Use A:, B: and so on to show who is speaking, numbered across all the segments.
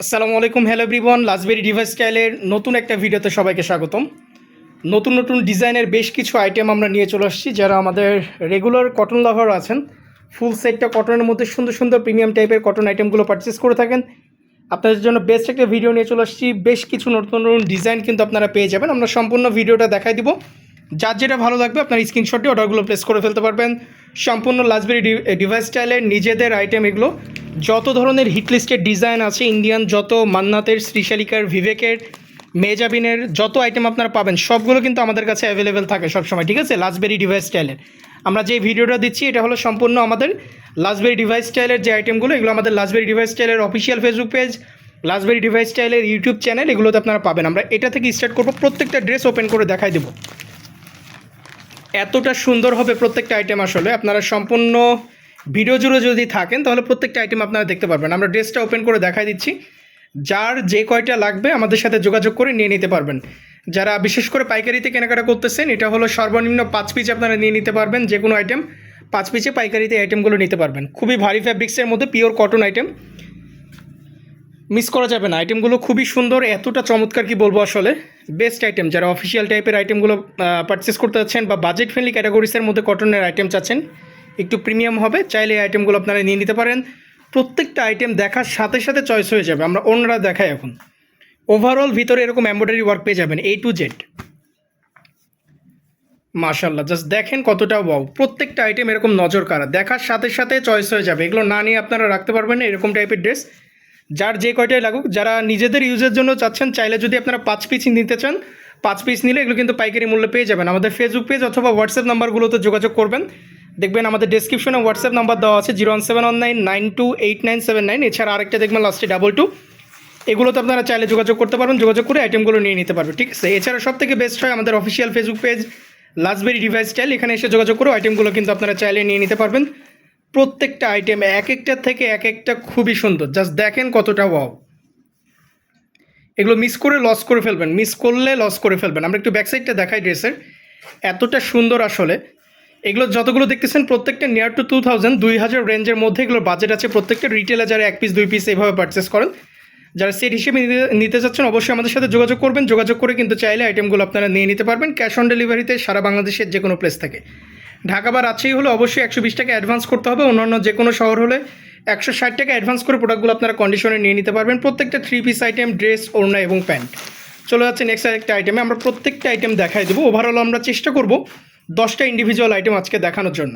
A: আসসালামু আলাইকুম hello everyone লাজবেরি device স্টাইলের নতুন একটা ভিডিওতে সবাইকে স্বাগতম। নতুন নতুন ডিজাইনের বেশ কিছু আইটেম আমরা নিয়ে চলে আসছি, যারা আমাদের রেগুলার কটন লাভার আছেন ফুল সেটটা কটনের মধ্যে সুন্দর সুন্দর প্রিমিয়াম টাইপের কটন আইটেমগুলো পারচেস করে থাকেন। আপনাদের জন্য বেস্ট একটা ভিডিও নিয়ে চলে আসছি, বেশ কিছু নতুন নতুন ডিজাইন কিন্তু আপনারা পেয়ে যাবেন। আমরা সম্পূর্ণ ভিডিওটা দেখাই দিব। যার যেটা ভালো লাগবে, আপনার স্ক্রিনশটে অর্ডারগুলো প্লেস করে ফেলতে পারবেন। সম্পূর্ণ লাজবেরি ডিভাইস স্টাইলের নিজেদের আইটেম এগুলো। যত ধরনের হিট লিস্টের ডিজাইন আছে ইন্ডিয়ান যত মান্নাতের, শ্রীশালিকার ভিভেকের মেজাবিনের, যত আইটেম আপনারা পাবেন, সবগুলো কিন্তু আমাদের কাছে অ্যাভেলেবেল থাকে সবসময়, ঠিক আছে? লাজবেরি ডিভাইস স্টাইলের আমরা যে ভিডিওটা দিচ্ছি, এটা হলো সম্পূর্ণ আমাদের লাজবেরি ডিভাইস স্টাইলের যে আইটেমগুলো এগুলো আমাদের লাজবেরি ডিভাইস স্টাইলের official Facebook page Lazberry device স্টাইলের ইউটিউব চ্যানেল এগুলোতে আপনারা পাবেন। আমরা এটা থেকে স্টার্ট করব, প্রত্যেকটা ড্রেস ওপেন করে দেখাই দেবো। এতটা সুন্দর হবে প্রত্যেকটা আইটেম আসলে। আপনারা সম্পূর্ণ ভিডিও জুড়ে যদি থাকেন, তাহলে প্রত্যেকটা আইটেম আপনারা দেখতে পারবেন। আমরা ড্রেসটা ওপেন করে দেখাই দিচ্ছি। যার যে কয়টা লাগবে, আমাদের সাথে যোগাযোগ করে নিয়ে নিতে পারবেন। যারা বিশেষ করে পাইকারিতে কেনাকাটা করতেছেন, এটা হলো সর্বনিম্ন পাঁচ পিস আপনারা নিয়ে নিতে পারবেন যে কোনো আইটেম পাঁচ পিচে পাইকারিতে আইটেমগুলো নিতে পারবেন। খুবই ভারী ফ্যাব্রিক্সের মধ্যে পিওর কটন আইটেম মিস করা যাবে না। আইটেমগুলো খুবই সুন্দর, এতটা চমৎকার কি বলব আসলে। বেস্ট আইটেম যারা অফিসিয়াল টাইপের আইটেমগুলো পারচেস করতে চাচ্ছেন বা বাজেট ফ্রেন্ডলি ক্যাটাগরিসের মধ্যে কটনের আইটেম চাচ্ছেন, একটু প্রিমিয়াম হবে, চাইলে এই আইটেমগুলো আপনারা নিয়ে নিতে পারেন। প্রত্যেকটা আইটেম দেখার সাথে সাথে চয়েস হয়ে যাবে, আমরা অন্যরা দেখাই এখন। ওভারঅল ভিতরে এরকম এম্ব্রয়ডারি ওয়ার্ক পেয়ে যাবেন এ টু জেড মাশাল্লাহ জাস্ট দেখেন কতটা ওয়াও প্রত্যেকটা আইটেম এরকম নজর কারা দেখার সাথে সাথে চয়েস হয়ে যাবে। এগুলো না নিয়ে আপনারা রাখতে পারবেন এরকম টাইপের ড্রেস যার যে কয়টাই লাগুক, যারা নিজেদের ইউজের জন্য চাচ্ছেন, চাইলে যদি আপনারা পাঁচ পিস নিতে চান, পাঁচ পিস নিলে এগুলো কিন্তু পাইকারি মূল্যে পেয়ে যাবেন। আমাদের ফেসবুক পেজ অথবা হোয়াটসঅ্যাপ নাম্বারগুলোতে যোগাযোগ করবেন। দেখবেন আমাদের ডেসক্রিপশনে হোয়াটসঅ্যাপ নাম্বার দেওয়া আছে zero one seven one nine nine two eight nine seven nine এছাড়া আরেকটা দেখবেন লাস্টে ডাবল টু এগুলোতে আপনারা চাইলে যোগাযোগ করতে পারবেন। যোগাযোগ করে আইটেমগুলো নিয়ে নিতে পারবেন ঠিক আছে? এছাড়া সব থেকে বেস্ট হয় আমাদের official Facebook page Lazberry device style এখানে এসে যোগাযোগ করে আইটেমগুলো কিন্তু আপনারা চাইলে নিয়ে নিতে পারবেন। প্রত্যেকটা আইটেম এক একটার থেকে এক একটা খুবই সুন্দর। জাস্ট দেখেন কতটা ওয়াও এগুলো মিস করে লস করে ফেলবেন। মিস করলে লস করে ফেলবেন। আমরা একটু ব্যাকসাইডটা দেখাই ড্রেসের। এতটা সুন্দর আসলে। এগুলো যতগুলো দেখতেছেন, প্রত্যেকটা নিয়ার টু টু থাউজেন্ড দুই হাজার রেঞ্জের মধ্যে এগুলোর বাজেট আছে। প্রত্যেকটা রিটেলে যারা এক পিস দুই পিস এইভাবে পারচেস করেন, যারা সেট হিসেবে নিতে নিতে চাচ্ছেন অবশ্যই আমাদের সাথে যোগাযোগ করবেন। যোগাযোগ করে কিন্তু চাইলে আইটেমগুলো আপনারা নিয়ে নিতে পারবেন। ক্যাশ অন ডেলিভারিতে সারা বাংলাদেশের যে কোনো প্লেস থেকে। ঢাকা বা রাজশাহী হলে অবশ্যই একশো বিশ টাকা অ্যাডভান্স করতে হবে। অন্যান্য যে কোনো শহর হলে একশো ষাট টাকা অ্যাডভান্স করে প্রোডাক্টগুলো আপনারা কন্ডিশনে নিয়ে নিতে পারবেন। প্রত্যেকটা থ্রি পিস আইটেম ড্রেস ওড়না এবং প্যান্ট চলে যাচ্ছে নেক্সট আরেকটা আইটেমে আমরা প্রত্যেকটা আইটেম দেখাই দেবো। ওভারঅল আমরা চেষ্টা করব দশটা ইন্ডিভিজুয়াল আইটেম আজকে দেখানোর জন্য।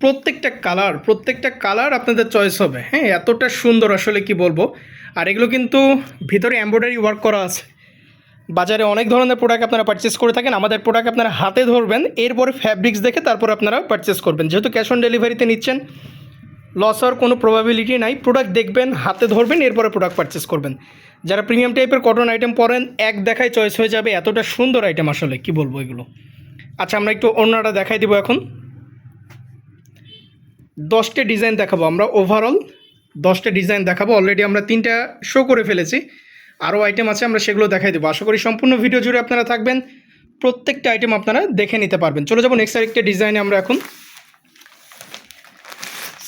A: প্রত্যেকটা কালার প্রত্যেকটা কালার আপনাদের চয়েস হবে। হ্যাঁ এতটা সুন্দর আসলে কি বলব? আর এগুলো কিন্তু ভিতরে এমব্রয়ডারি ওয়ার্ক করা আছে। বাজারে অনেক ধরনের প্রোডাক্ট আপনারা পারচেস করে থাকেন। আমাদের প্রোডাক্ট আপনারা হাতে ধরবেন, এরপরে ফ্যাব্রিক্স দেখে তারপর আপনারা পারচেস করবেন। যেহেতু ক্যাশ অন ডেলিভারিতে নিচ্ছেন লস হওয়ার কোনো প্রবাবিলিটি নাই। প্রোডাক্ট দেখবেন, হাতে ধরবেন, এরপরে প্রোডাক্ট পারচেস করবেন। যারা প্রিমিয়াম টাইপের কটন আইটেম পরেন, এক দেখায় চয়েস হয়ে যাবে। এতটা সুন্দর আইটেম আসলে, কি বলব এগুলো? আচ্ছা আমরা একটু অন্যটা দেখাই দিব এখন। দশটা ডিজাইন দেখাবো আমরা ওভারঅল দশটা ডিজাইন দেখাবো। অলরেডি আমরা তিনটা শো করে ফেলেছি। আরও আইটেম আছে, আমরা সেগুলো দেখাই দেবো। আশা করি সম্পূর্ণ ভিডিও জুড়ে আপনারা থাকবেন। প্রত্যেকটা আইটেম আপনারা দেখে নিতে পারবেন। চলে যাব নেক্সট আরেকটা ডিজাইনে আমরা এখন।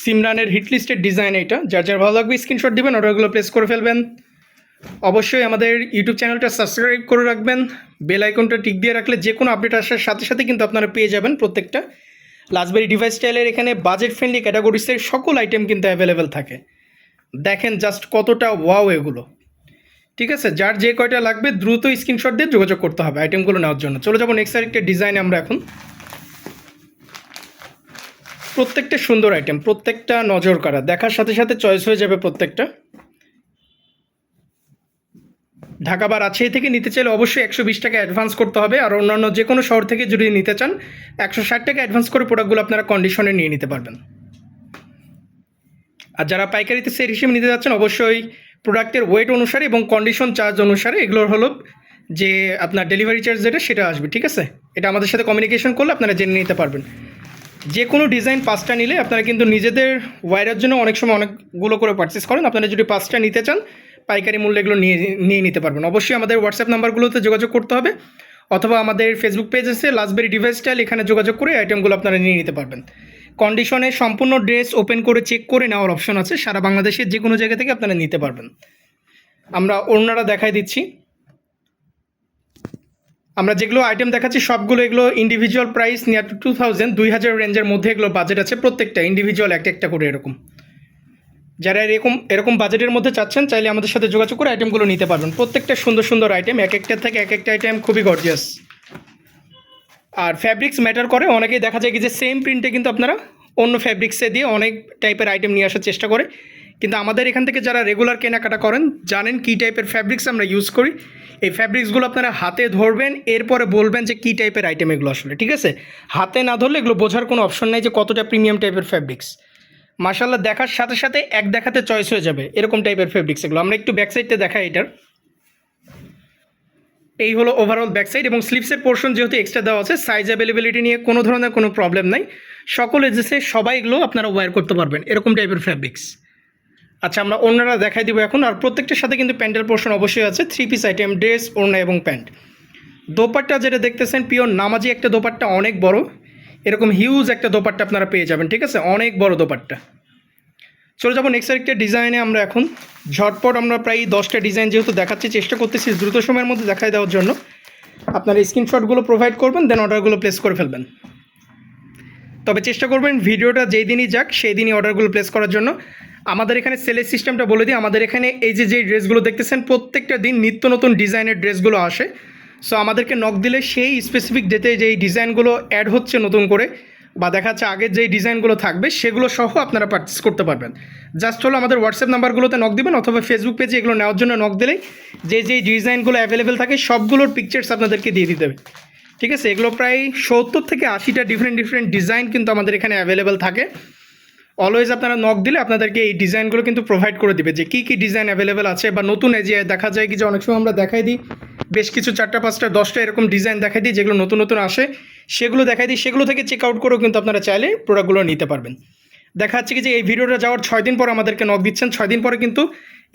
A: সিমরানের হিটলিস্টের ডিজাইন এটা। যার যার ভালো লাগবে স্ক্রিনশট দিবেন অর্ডারগুলো প্লেস করে ফেলবেন। অবশ্যই আমাদের ইউটিউব চ্যানেলটা সাবস্ক্রাইব করে রাখবেন। বেল আইকনটা টিক দিয়ে রাখলে যে কোনো আপডেট আসার সাথে সাথে কিন্তু আপনারা পেয়ে যাবেন প্রত্যেকটা লাজবেরি ডিভাইস স্টাইলের এখানে বাজেট ফ্রেন্ডলি ক্যাটাগরিসের সকল আইটেম কিন্তু অ্যাভেলেবেল থাকে। দেখেন জাস্ট কতটা ওয়াও এগুলো। ঠিক আছে? যার যে কয়টা লাগবে দ্রুত স্ক্রিনশট দিয়ে যোগাযোগ করতে হবে আইটেমগুলো নেওয়ার জন্য। চলে যাব নেক্সট আরেকটা ডিজাইন আমরা এখন। প্রত্যেকটা সুন্দর আইটেম প্রত্যেকটা নজর কাড়া। দেখার সাথে সাথে চয়েস হয়ে যাবে প্রত্যেকটা। ঢাকা বা রাজশাহী থেকে নিতে চাইলে অবশ্যই একশো বিশ টাকা অ্যাডভান্স করতে হবে। আর অন্যান্য যে কোনো শহর থেকে যদি নিতে চান, একশো ষাট টাকা অ্যাডভান্স করে প্রোডাক্টগুলো আপনারা কন্ডিশনে নিয়ে নিতে পারবেন। আর যারা পাইকারিতে সেট হিসেবে নিতে যাচ্ছেন, অবশ্যই প্রোডাক্টের ওয়েট অনুসারে এবং কন্ডিশন চার্জ অনুসারে এগুলোর হলো যে আপনার ডেলিভারি চার্জ যেটা, সেটা আসবে, ঠিক আছে? এটা আমাদের সাথে কমিউনিকেশন করলে আপনারা জেনে নিতে পারবেন। যে কোনো ডিজাইন পাঁচটা নিলে আপনারা কিন্তু নিজেদের ওয়ারের জন্য অনেক সময় অনেকগুলো করে পারচেস করেন। আপনারা যদি পাঁচটা নিতে চান, পাইকারি মূল্যে এগুলো নিয়ে নিয়ে নিতে পারবেন। অবশ্যই আমাদের হোয়াটসঅ্যাপ নাম্বারগুলোতে যোগাযোগ করতে হবে, অথবা আমাদের ফেসবুক পেজ আছে লাজবেরি ডিভাইস স্টাইল এখানে যোগাযোগ করে আইটেমগুলো আপনারা নিয়ে নিতে পারবেন। কন্ডিশনে সম্পূর্ণ ড্রেস ওপেন করে চেক করে নেওয়ার অপশন আছে। সারা বাংলাদেশের যে কোনো জায়গা থেকে আপনারা নিতে পারবেন। আমরা অন্যরা দেখাই দিচ্ছি। আমরা যেগুলো আইটেম দেখাচ্ছি, সবগুলো এগুলো individual price near to two thousand দুই হাজার রেঞ্জের মধ্যে এগুলো বাজেট আছে। প্রত্যেকটা ইন্ডিভিজুয়াল একটা একটা করে এরকম। যারা এরকম এরকম বাজেটের মধ্যে চাচ্ছেন, চাইলে আমাদের সাথে যোগাযোগ করে আইটেমগুলো নিতে পারবেন। প্রত্যেকটা সুন্দর সুন্দর আইটেম এক একটা থেকে এক একটা আইটেম খুবই গর্জিয়াস আর ফ্যাব্রিক্স ম্যাটার করে। অনেকেই দেখা যায় কি যে সেম প্রিন্টে কিন্তু আপনারা অন্য ফ্যাব্রিক্সে দিয়ে অনেক টাইপের আইটেম নিয়ে আসার চেষ্টা করে। কিন্তু আমাদের এখান থেকে যারা রেগুলার কেনাকাটা করেন, জানেন কী টাইপের ফ্যাব্রিক্স আমরা ইউজ করি। এই ফ্যাব্রিক্সগুলো আপনারা হাতে ধরবেন, এরপরে বলবেন যে কী টাইপের আইটেম এগুলো আসলে, ঠিক আছে? হাতে না ধরলে এগুলো বোঝার কোনো অপশন নেই যে কতটা প্রিমিয়াম টাইপের ফ্যাব্রিক্স মার্শাল্লাহ দেখার সাথে সাথে এক দেখাতে চয়েস হয়ে যাবে, এরকম টাইপের ফেব্রিক্স এগুলো। আমরা একটু ব্যাক সাইডটা দেখাই এটার। এই হলো ওভারঅল ব্যাক সাইড এবং স্লিপসের পোর্শন যেহেতু এক্সট্রা দেওয়া আছে সাইজ অ্যাভেলেবিলিটি নিয়ে কোনো ধরনের কোনো প্রবলেম নাই। সকল এজেসে সবাই এগুলো আপনারা ওয়্যার করতে পারবেন, এরকম টাইপের ফ্যাব্রিক্স আচ্ছা আমরা অন্যরা দেখাই দিব এখন, আর প্রত্যেকটার সাথে কিন্তু প্যান্টের পোর্শন অবশ্যই আছে থ্রি পিস আইটেম ড্রেস ওড়না এবং প্যান্ট। দোপাট্টা যেটা দেখতেছেন পিওর নামাজি একটা দোপাট্টা অনেক বড়, এরকম হিউজ একটা দোপাট্টা আপনারা পেয়ে যাবেন, ঠিক আছে? অনেক বড় দোপাট্টা। চলে যাব নেক্সট আরেকটা ডিজাইনে আমরা এখন। ঝটপট আমরা প্রায় দশটা ডিজাইন যেহেতু দেখাচ্ছি, চেষ্টা করতেছি দ্রুত সময়ের মধ্যে দেখাই দেওয়ার জন্য। আপনারা স্ক্রিনশটগুলো প্রোভাইড করবেন দেন অর্ডারগুলো প্লেস করে ফেলবেন। তবে চেষ্টা করবেন ভিডিওটা যেই দিনই যাক, সেই দিনই অর্ডারগুলো প্লেস করার জন্য। আমাদের এখানে সেলের সিস্টেমটা বলে দিই, আমাদের এখানে এই যে যে ড্রেসগুলো দেখতেছেন, প্রত্যেকটা দিন নিত্য নতুন ডিজাইনের ড্রেসগুলো আসে। সো আমাদেরকে নক দিলে সেই স্পেসিফিক ডেতে যেই ডিজাইনগুলো অ্যাড হচ্ছে নতুন করে বা দেখা যাচ্ছে আগের যেই ডিজাইনগুলো থাকবে, সেগুলো সহ আপনারা পারচেস করতে পারবেন। জাস্ট হলো আমাদের হোয়াটসঅ্যাপ নাম্বারগুলোতে নক দিবেন অথবা ফেসবুক পেজে এগুলো নেওয়ার জন্য নক দিলেই যে যেই ডিজাইনগুলো অ্যাভেলেবেল থাকে, সবগুলোর পিকচার্স আপনাদেরকে দিয়ে দিতে হবে। ঠিক আছে? এগুলো প্রায় সত্তর থেকে আশিটা ডিফারেন্ট ডিফারেন্ট ডিজাইন কিন্তু আমাদের এখানে অ্যাভেলেবেল থাকে। অলওয়েজ আপনারা নক দিলে আপনাদেরকে এই ডিজাইনগুলো কিন্তু প্রোভাইড করে দিবে যে কী কী ডিজাইন অ্যাভেলেবেল আছে বা নতুন এই যে দেখা যায় কি যে অনেক সময় আমরা দেখাই দিই বেশ কিছু চারটা, পাঁচটা, দশটা এরকম ডিজাইন দেখাই দিই, যেগুলো নতুন নতুন আসে। সেগুলো দেখাই দিই, সেগুলো থেকে চেক আউট করেও কিন্তু আপনারা চাইলে প্রোডাক্টগুলো নিতে পারবেন। দেখা যাচ্ছে কি যে এই ভিডিওটা যাওয়ার ছয় দিন পর আমাদেরকে নক দিচ্ছেন। ছয় দিন পরে কিন্তু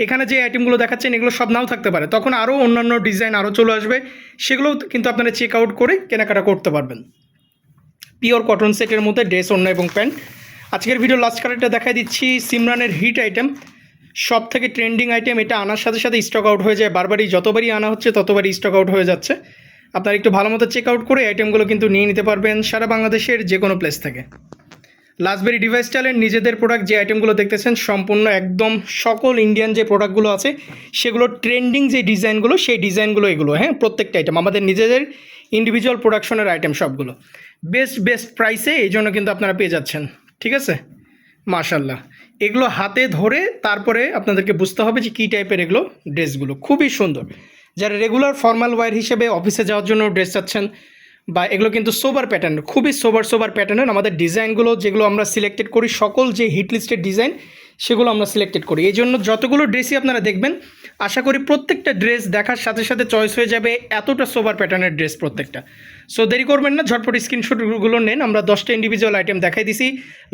A: এখানে যে আইটেমগুলো দেখাচ্ছেন, এগুলো সব নাও থাকতে পারে। তখন আরও অন্যান্য ডিজাইন আরও চলে আসবে। সেগুলোও কিন্তু আপনারা চেক আউট করে কেনাকাটা করতে পারবেন। পিওর কটন সেটের মধ্যে ড্রেস অন্য এবং প্যান্ট। আজকের ভিডিও লাস্ট কালারটা দেখাই দিচ্ছি সিমরানের হিট আইটেম সব থেকে ট্রেন্ডিং আইটেম এটা আনার সাথে সাথে স্টক আউট হয়ে যায়। বারবারই যতবারই আনা হচ্ছে, ততবারই স্টক আউট হয়ে যাচ্ছে। আপনারা একটু ভালো মতো চেক আউট করে আইটেমগুলো কিন্তু নিয়ে নিতে পারবেন সারা বাংলাদেশের যে কোনো প্লেস থেকে। লাস্টবেরি ডিভাইস স্টাইলের নিজেদের প্রোডাক্ট যে আইটেমগুলো দেখতেছেন, সম্পূর্ণ একদম সকল ইন্ডিয়ান যে প্রোডাক্টগুলো আছে, সেগুলো ট্রেন্ডিং যে ডিজাইনগুলো সেই ডিজাইনগুলো এগুলো হ্যাঁ প্রত্যেকটা আইটেম আমাদের নিজেদের ইন্ডিভিজুয়াল প্রোডাকশনের আইটেম সবগুলো। বেস্ট বেস্ট প্রাইসে এই জন্য কিন্তু আপনারা পেয়ে যাচ্ছেন, ঠিক আছে? মাশাল্লাহ এগুলো হাতে ধরে তারপরে আপনাদেরকে বুঝতে হবে যে কী টাইপের এগুলো ড্রেসগুলো। খুবই সুন্দর। যারা রেগুলার ফর্মাল ওয়্যার হিসেবে অফিসে যাওয়ার জন্য ড্রেস চাচ্ছেন বা এগুলো কিন্তু সোবার প্যাটার্ন খুবই সোবার সোবার প্যাটার্নের আমাদের ডিজাইনগুলো যেগুলো আমরা সিলেক্টেড করি, সকল যে হিট লিস্টের ডিজাইন সেগুলো আমরা সিলেক্টেড করি। এই জন্য যতগুলো ড্রেসই আপনারা দেখবেন, আশা করি প্রত্যেকটা ড্রেস দেখার সাথে সাথে চয়েস হয়ে যাবে এতটা সোবার প্যাটার্নের ড্রেস প্রত্যেকটা। সো দেরি করবেন না, ঝটপট স্ক্রিনশটগুলো নেন, আমরা দশটা ইন্ডিভিজুয়াল আইটেম দেখাই দিছি।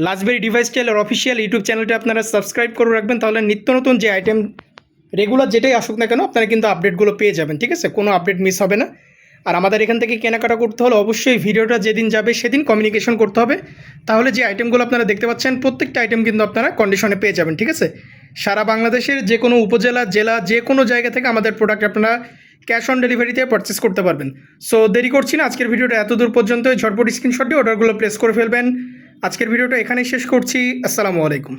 A: Lazberry device tailor official YouTube চ্যানেলটা আপনারা সাবস্ক্রাইব করে রাখবেন, তাহলে নিত্য নতুন যে আইটেম রেগুলার যেটাই আসুক না কেন, আপনারা কিন্তু আপডেটগুলো পেয়ে যাবেন, ঠিক আছে? কোনো আপডেট মিস হবে না। আর আমাদের এখান থেকে কেনাকাটা করতে হলে অবশ্যই ভিডিওটা যেদিন যাবে সেদিন কমিউনিকেশন করতে হবে। তাহলে যে আইটেমগুলো আপনারা দেখতে পাচ্ছেন, প্রত্যেকটা আইটেম কিন্তু আপনারা কন্ডিশনে পেয়ে যাবেন, ঠিক আছে? সারা বাংলাদেশের যে কোনো উপজেলা, জেলা, যে কোনো জায়গা থেকে আমাদের প্রোডাক্ট আপনারা ক্যাশ অন ডেলিভারিতে পারচেস করতে পারবেন। সো দেরি করছি না, আজকের ভিডিওটা এত দূর পর্যন্ত ঝটপট স্ক্রিনশট দিয়ে অর্ডারগুলো প্লেস করে ফেলবেন। আজকের ভিডিওটা এখানেই শেষ করছি। আসসালামু আলাইকুম।